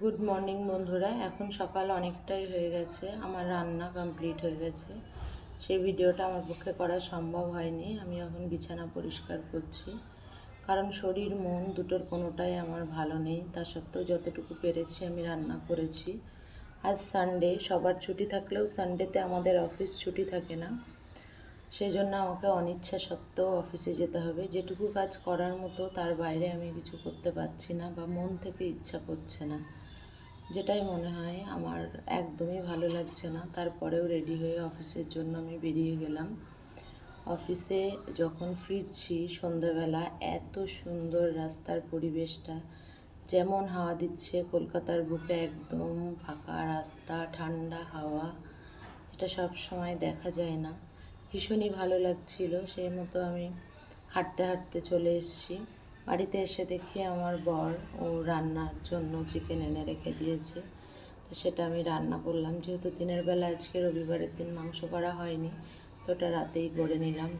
Good morning বন্ধুরা। এখন সকাল অনেকটাই হয়ে গেছে। আমার রান্না কমপ্লিট হয়ে গেছে। সেই ভিডিওটা আমার পক্ষে করা সম্ভব হয়নি। আমি এখন বিছানা পরিষ্কার করছি। কারণ শরীর, মন দুটোর কোনোটাই আমার ভালো নেই। তা সত্ত্বেও যতটুকু পেরেছি আমি রান্না করেছি। আজ সানডে সবার ছুটি থাকলেও সানডেতে আমাদের অফিস ছুটি থাকে না। সেই জন্য আমাকে অনিচ্ছা সত্ত্বেও অফিসে যেতে হবে। যেটুকু কাজ করার মতো তার বাইরে আমি কিছু করতে পারছি না বা মন থেকে ইচ্ছা করছে না। যেটাই মনে হয়, আমার একদমই ভালো লাগছে না। তারপরেও রেডি হয়ে অফিসের জন্য আমি বেরিয়ে গেলাম। অফিসে যখন ফিরছি, সন্ধ্যাবেলা এত সুন্দর রাস্তার পরিবেশটা, যেমন হাওয়া দিচ্ছে, কলকাতার বুকে একদম ফাঁকা রাস্তা, ঠান্ডা হাওয়া, এটা সব সময় দেখা যায় না। ভীষণই ভালো লাগছিল, সেই মতো আমি হাঁটতে হাঁটতে চলে এসেছি। বাড়িতে এসে দেখি আমার বর ও রান্নার জন্য চিকেন এনে রেখে দিয়েছে। তো সেটা আমি রান্না করলাম। যেহেতু দিনের বেলা আজকে রবিবারের দিন মাংস করা হয়নি, তো ওটা রাতেই করে নিলাম।